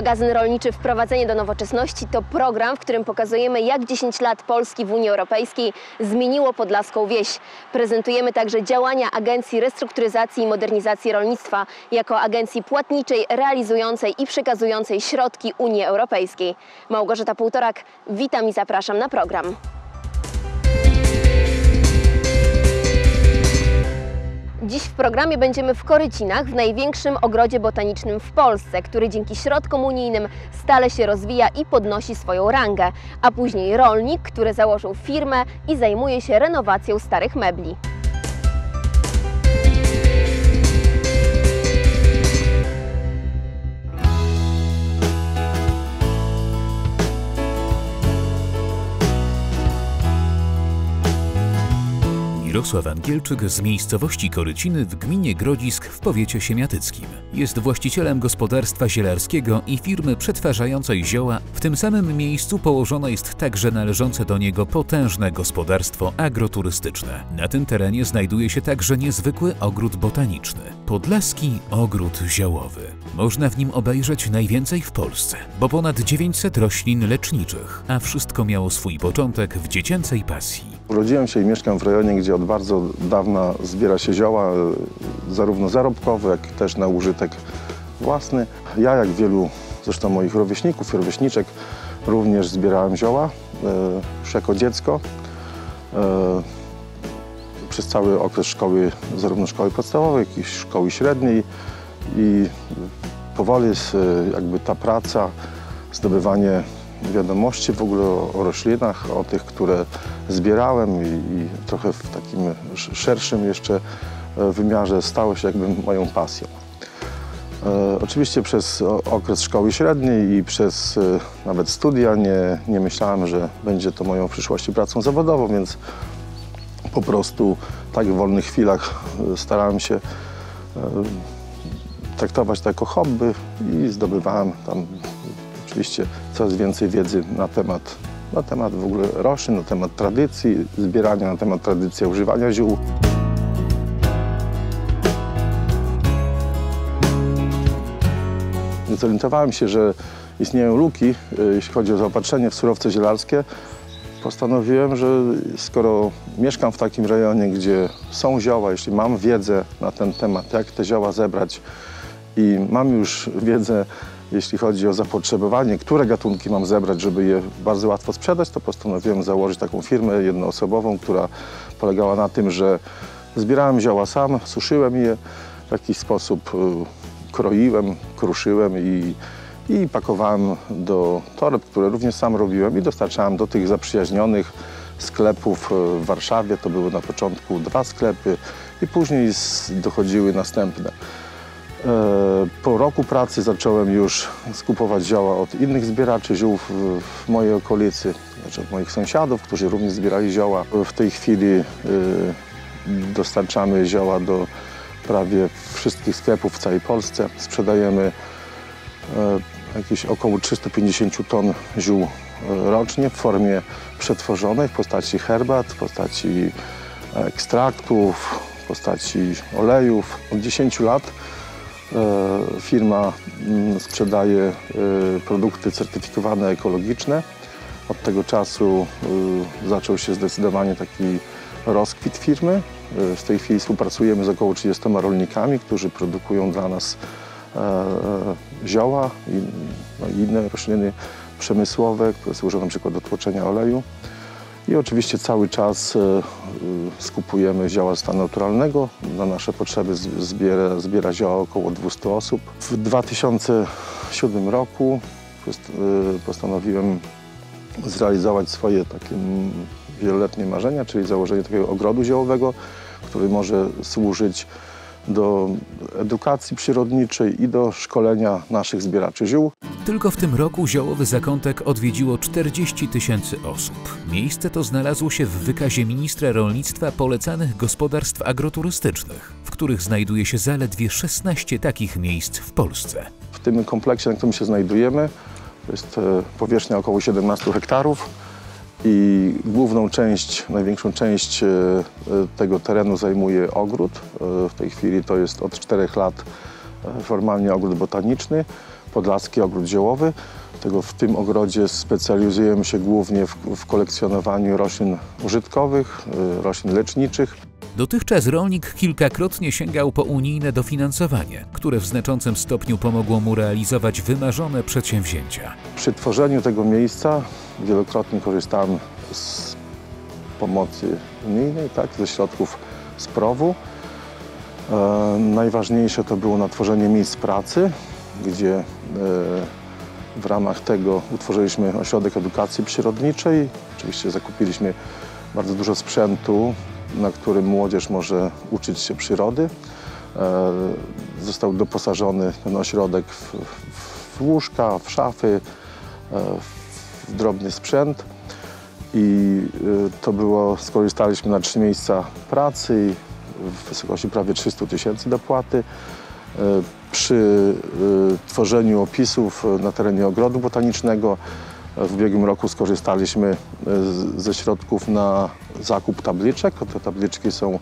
Magazyn Rolniczy Wprowadzenie do Nowoczesności to program, w którym pokazujemy, jak 10 lat Polski w Unii Europejskiej zmieniło podlaską wieś. Prezentujemy także działania Agencji Restrukturyzacji i Modernizacji Rolnictwa jako agencji płatniczej realizującej i przekazującej środki Unii Europejskiej. Małgorzata Półtorak, witam i zapraszam na program. Dziś w programie będziemy w Korycinach, w największym ogrodzie botanicznym w Polsce, który dzięki środkom unijnym stale się rozwija i podnosi swoją rangę, a później rolnik, który założył firmę i zajmuje się renowacją starych mebli. Mirosław Angielczyk z miejscowości Koryciny w gminie Grodzisk w powiecie siemiatyckim. Jest właścicielem gospodarstwa zielarskiego i firmy przetwarzającej zioła. W tym samym miejscu położone jest także należące do niego potężne gospodarstwo agroturystyczne. Na tym terenie znajduje się także niezwykły ogród botaniczny. Podlaski Ogród Ziołowy. Można w nim obejrzeć najwięcej w Polsce, bo ponad 900 roślin leczniczych, a wszystko miało swój początek w dziecięcej pasji. Urodziłem się i mieszkam w rejonie, gdzie od bardzo dawna zbiera się zioła, e, zarówno zarobkowe, jak też na użytek własny. Ja, jak wielu zresztą moich rówieśników i rówieśniczek, również zbierałem zioła e, już jako dziecko. Przez cały okres szkoły, zarówno szkoły podstawowej, jak i szkoły średniej i powoli e, jakby ta praca, zdobywanie wiadomości w ogóle o, roślinach, o tych, które zbierałem i, i trochę w takim sz- szerszym jeszcze e, wymiarze stało się jakby moją pasją. E, oczywiście przez okres szkoły średniej i przez nawet studia nie, nie myślałem, że będzie to moją w przyszłości pracą zawodową, więc po prostu tak w wolnych chwilach e, starałem się e, traktować to jako hobby i zdobywałem tam oczywiście coraz więcej wiedzy na temat, na temat w ogóle roślin, na temat tradycji zbierania, na temat tradycji używania ziół. Zorientowałem się, że istnieją luki, y, jeśli chodzi o zaopatrzenie w surowce zielarskie. Postanowiłem, że skoro mieszkam w takim rejonie, gdzie są zioła, jeśli mam wiedzę na ten temat, jak te zioła zebrać i mam już wiedzę, jeśli chodzi o zapotrzebowanie, które gatunki mam zebrać, żeby je bardzo łatwo sprzedać, to postanowiłem założyć taką firmę jednoosobową, która polegała na tym, że zbierałem zioła sam, suszyłem je, w jakiś sposób y, kroiłem, kruszyłem i, i pakowałem do toreb, które również sam robiłem i dostarczałem do tych zaprzyjaźnionych sklepów y, w Warszawie. To były na początku dwa sklepy i później dochodziły następne. E, Po roku pracy zacząłem już skupować zioła od innych zbieraczy ziół w, mojej okolicy, znaczy od moich sąsiadów, którzy również zbierali zioła. W tej chwili y, dostarczamy zioła do prawie wszystkich sklepów w całej Polsce. Sprzedajemy e, jakieś około 350 ton ziół e, rocznie w formie przetworzonej w postaci herbat, w postaci ekstraktów, w postaci olejów. Od 10 lat e, firma mm, sprzedaje e, produkty certyfikowane ekologiczne. Od tego czasu zaczął się zdecydowanie taki rozkwit firmy. W tej chwili współpracujemy z około 30 rolnikami, którzy produkują dla nas zioła i, no, inne rośliny przemysłowe, które służą na przykład do tłoczenia oleju. I oczywiście cały czas e, y, skupujemy zioła stanu naturalnego. Na nasze potrzeby zbiera, zbiera zioła około 200 osób. W 2007 roku y, postanowiłem zrealizować swoje takie wieloletnie marzenia, czyli założenie takiego ogrodu ziołowego, który może służyć do edukacji przyrodniczej i do szkolenia naszych zbieraczy ziół. Tylko w tym roku ziołowy zakątek odwiedziło 40 tysięcy osób. Miejsce to znalazło się w wykazie ministra rolnictwa polecanych gospodarstw agroturystycznych, w których znajduje się zaledwie 16 takich miejsc w Polsce. W tym kompleksie, na którym się znajdujemy, to jest e, powierzchnia około 17 hektarów i główną część, największą część e, e, tego terenu zajmuje ogród. E, W tej chwili to jest od 4 lat formalnie ogród botaniczny. Podlaski Ogród Ziołowy. Tego w tym ogrodzie specjalizujemy się głównie w, w kolekcjonowaniu roślin użytkowych, roślin leczniczych. Dotychczas rolnik kilkakrotnie sięgał po unijne dofinansowanie, które w znaczącym stopniu pomogło mu realizować wymarzone przedsięwzięcia. Przy tworzeniu tego miejsca wielokrotnie korzystałem z pomocy unijnej, tak, ze środków z PROW-u. E, najważniejsze to było natworzenie miejsc pracy, gdzie e, w ramach tego utworzyliśmy ośrodek edukacji przyrodniczej. Oczywiście zakupiliśmy bardzo dużo sprzętu, na którym młodzież może uczyć się przyrody. E, Został doposażony ten ośrodek w, w łóżka, w szafy, e, w drobny sprzęt. I y, to było, skorzystaliśmy na trzy miejsca pracy w wysokości prawie 300 tysięcy dopłaty. Przy tworzeniu opisów na terenie ogrodu botanicznego w ubiegłym roku skorzystaliśmy z- ze środków na zakup tabliczek. Te tabliczki są y,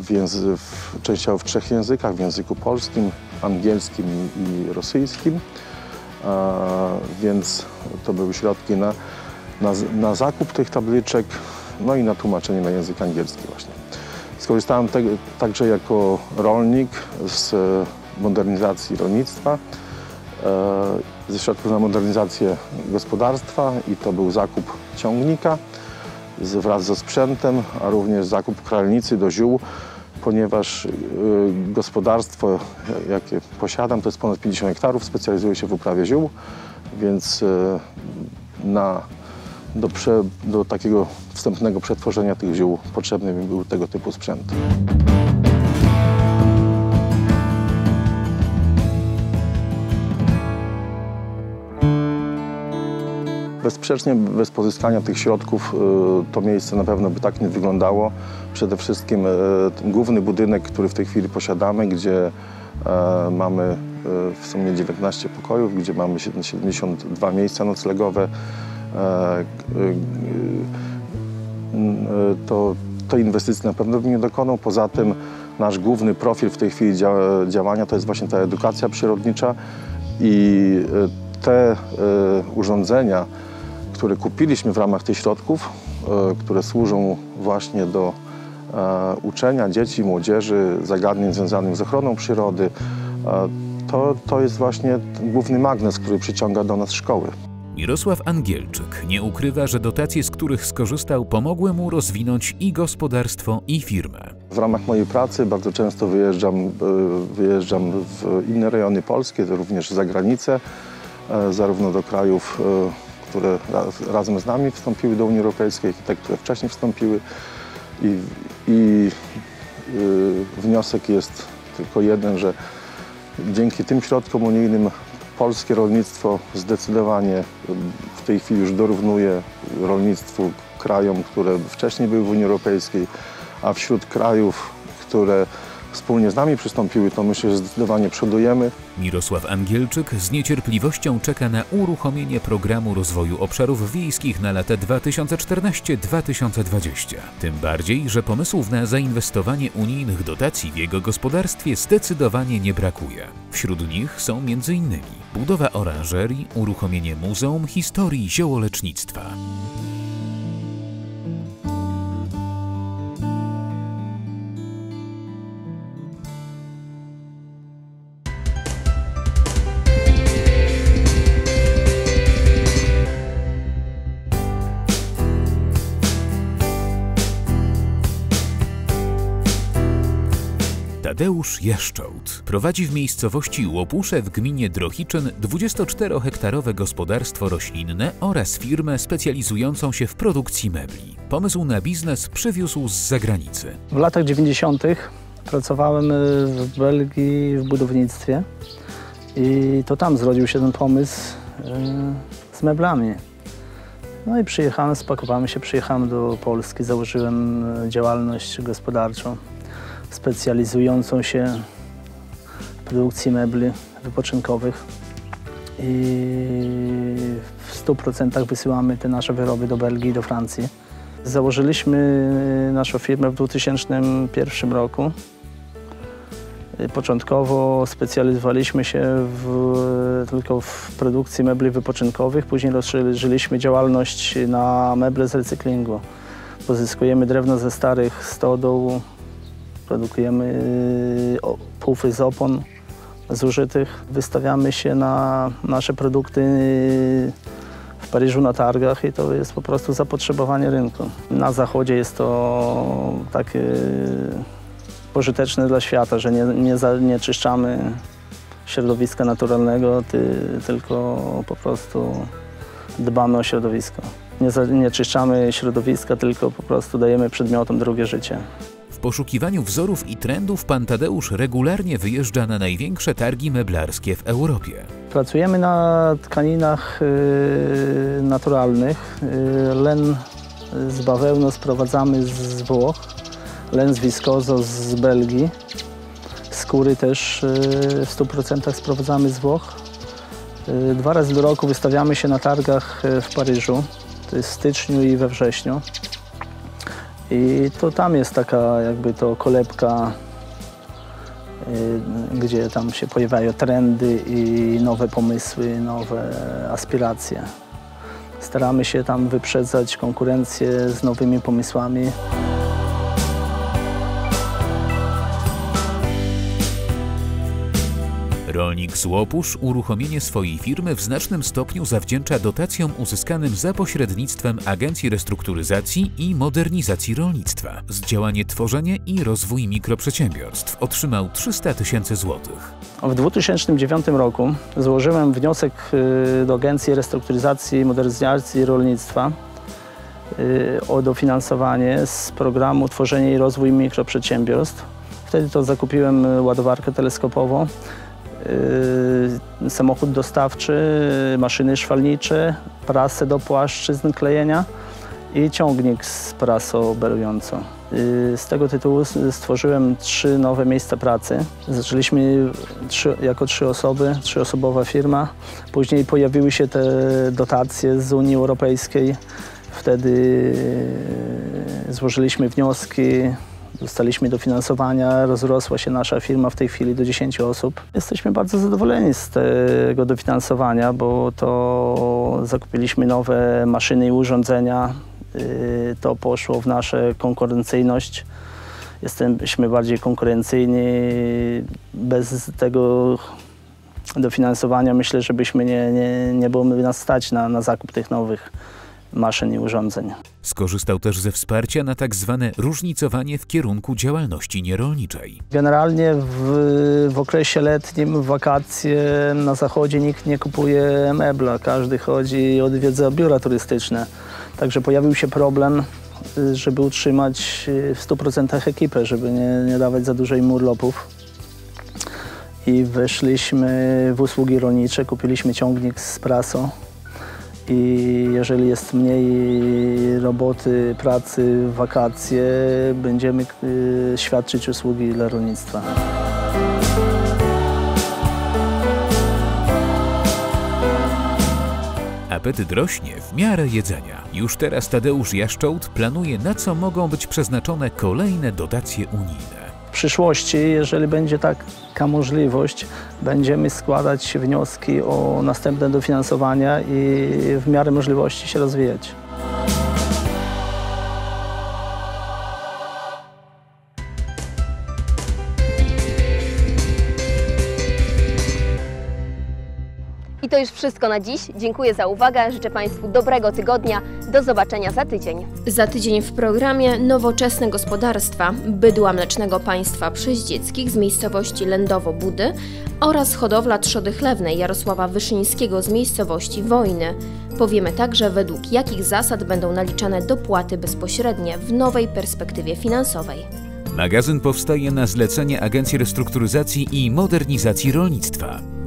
w języ- w, częściowo w trzech językach, w języku polskim, angielskim i, rosyjskim. A, więc to były środki na, na, na zakup tych tabliczek, no i na tłumaczenie na język angielski właśnie. Skorzystałem te, także jako rolnik z e, modernizacji rolnictwa, e, ze środków na modernizację gospodarstwa i to był zakup ciągnika wraz ze sprzętem, a również zakup kralnicy do ziół, ponieważ y, gospodarstwo, jakie posiadam, to jest ponad 50 hektarów, specjalizuje się w uprawie ziół, więc y, na, do, prze, do takiego wstępnego przetworzenia tych ziół potrzebny mi był tego typu sprzęt. Bezsprzecznie bez pozyskania tych środków y, to miejsce na pewno by tak nie wyglądało. Przede wszystkim ten główny budynek, który w tej chwili posiadamy, gdzie e, mamy w sumie 19 pokojów, gdzie mamy 72 miejsca noclegowe, e, to tej inwestycji na pewno bym nie dokonał. Poza tym nasz główny profil w tej chwili dzia- działania to jest właśnie ta edukacja przyrodnicza i te urządzenia, które kupiliśmy w ramach tych środków, y, które służą właśnie do e, uczenia dzieci, młodzieży zagadnień związanych z ochroną przyrody, e, to, to jest właśnie główny magnes, który przyciąga do nas szkoły. Mirosław Angielczyk nie ukrywa, że dotacje, z których skorzystał, pomogły mu rozwinąć i gospodarstwo, i firmę. W ramach mojej pracy bardzo często wyjeżdżam, e, wyjeżdżam w inne rejony Polskie, również za granicę, e, zarówno do krajów, e, które ra- razem z nami wstąpiły do Unii Europejskiej, te, które wcześniej wstąpiły. I, i y, wniosek jest tylko jeden, że dzięki tym środkom unijnym polskie rolnictwo zdecydowanie y, w tej chwili już dorównuje rolnictwu krajom, które wcześniej były w Unii Europejskiej, a wśród krajów, które wspólnie z nami przystąpiły, to myślę, że zdecydowanie przodujemy. Mirosław Angielczyk z niecierpliwością czeka na uruchomienie programu rozwoju obszarów wiejskich na lata 2014-2020. Tym bardziej, że pomysłów na zainwestowanie unijnych dotacji w jego gospodarstwie zdecydowanie nie brakuje. Wśród nich są m.in. budowa oranżerii, uruchomienie Muzeum Historii Ziołolecznictwa. Tadeusz Jeszczołt prowadzi w miejscowości Łopusze w gminie Drohiczyn 24-hektarowe gospodarstwo roślinne oraz firmę specjalizującą się w produkcji mebli. Pomysł na biznes przywiózł z zagranicy. W latach 90. pracowałem y, w Belgii w budownictwie i to tam zrodził się ten pomysł y, z meblami. No i przyjechałem, spakowałem się, przyjechałem do Polski, założyłem y, działalność gospodarczą specjalizującą się w produkcji mebli wypoczynkowych i w 100% wysyłamy te nasze wyroby do Belgii do Francji. Założyliśmy naszą firmę w 2001 roku. Y, Początkowo specjalizowaliśmy się w, tylko w produkcji mebli wypoczynkowych, później rozszerzyliśmy działalność na meble z recyklingu. Pozyskujemy drewno ze starych stodół, produkujemy y, pufy z opon zużytych. Wystawiamy się na nasze produkty w Paryżu na targach i to jest po prostu zapotrzebowanie rynku. Na zachodzie jest to takie pożyteczne dla świata, że nie, nie zanieczyszczamy środowiska naturalnego, ty, tylko po prostu dbamy o środowisko. Nie zanieczyszczamy środowiska, tylko po prostu dajemy przedmiotom drugie życie. Poszukiwaniu wzorów i trendów pan Tadeusz regularnie wyjeżdża na największe targi meblarskie w Europie. Pracujemy na tkaninach y, naturalnych. Y, len z bawełny sprowadzamy z Włoch, len z wiskozo z Belgii. Skóry też y, w 100% sprowadzamy z Włoch. Dwa razy do roku wystawiamy się na targach w Paryżu, to jest w styczniu i we wrześniu. I to tam jest taka jakby to kolebka y, gdzie tam się pojawiają trendy i nowe pomysły, nowe aspiracje. Staramy się tam wyprzedzać konkurencję z nowymi pomysłami. Rolnik z Łopusz uruchomienie swojej firmy w znacznym stopniu zawdzięcza dotacjom uzyskanym za pośrednictwem Agencji Restrukturyzacji i Modernizacji Rolnictwa. Z działanie tworzenie i rozwój mikroprzedsiębiorstw otrzymał 300 tysięcy złotych. W 2009 roku złożyłem wniosek y, do Agencji Restrukturyzacji i Modernizacji Rolnictwa y, o dofinansowanie z programu Tworzenie i Rozwój Mikroprzedsiębiorstw. Wtedy to zakupiłem y, ładowarkę teleskopową, samochód dostawczy, maszyny szwalnicze, prasę do płaszczyzn klejenia i ciągnik z prasą berującą. Y, Z tego tytułu stworzyłem trzy nowe miejsca pracy. Zaczęliśmy trzy, jako trzy osoby, trzyosobowa firma. Później pojawiły się te dotacje z Unii Europejskiej. Wtedy y, złożyliśmy wnioski, dostaliśmy dofinansowania, rozrosła się nasza firma w tej chwili do 10 osób. Jesteśmy bardzo zadowoleni z tego dofinansowania, bo to zakupiliśmy nowe maszyny i urządzenia. Y, To poszło w naszą konkurencyjność. Jesteśmy bardziej konkurencyjni. Bez tego dofinansowania myślę, że byśmy nie, nie, nie byłoby nas stać na, na zakup tych nowych maszyn i urządzeń. Skorzystał też ze wsparcia na tak zwane różnicowanie w kierunku działalności nierolniczej. Generalnie w, w okresie letnim, w wakacje na zachodzie nikt nie kupuje mebla, każdy chodzi i odwiedza biura turystyczne. Także pojawił się problem, żeby utrzymać w 100% ekipę, żeby nie, nie dawać za dużo im urlopów. I weszliśmy w usługi rolnicze, kupiliśmy ciągnik z prasą. I jeżeli jest mniej roboty, pracy, wakacje, będziemy y, świadczyć usługi dla rolnictwa. Apetyt rośnie w miarę jedzenia. Już teraz Tadeusz Jaszczołt planuje, na co mogą być przeznaczone kolejne dotacje unijne. Przyszłości, jeżeli będzie taka możliwość, będziemy składać wnioski o następne dofinansowania i w miarę możliwości się rozwijać. To już wszystko na dziś. Dziękuję za uwagę. Życzę Państwu dobrego tygodnia. Do zobaczenia za tydzień. Za tydzień w programie Nowoczesne gospodarstwa bydła mlecznego państwa przeździeckich z miejscowości Lędowo-Budy oraz hodowla trzody chlewnej Jarosława Wyszyńskiego z miejscowości Wojny. Powiemy także, według jakich zasad będą naliczane dopłaty bezpośrednie w nowej perspektywie finansowej. Magazyn powstaje na zlecenie Agencji Restrukturyzacji i Modernizacji Rolnictwa.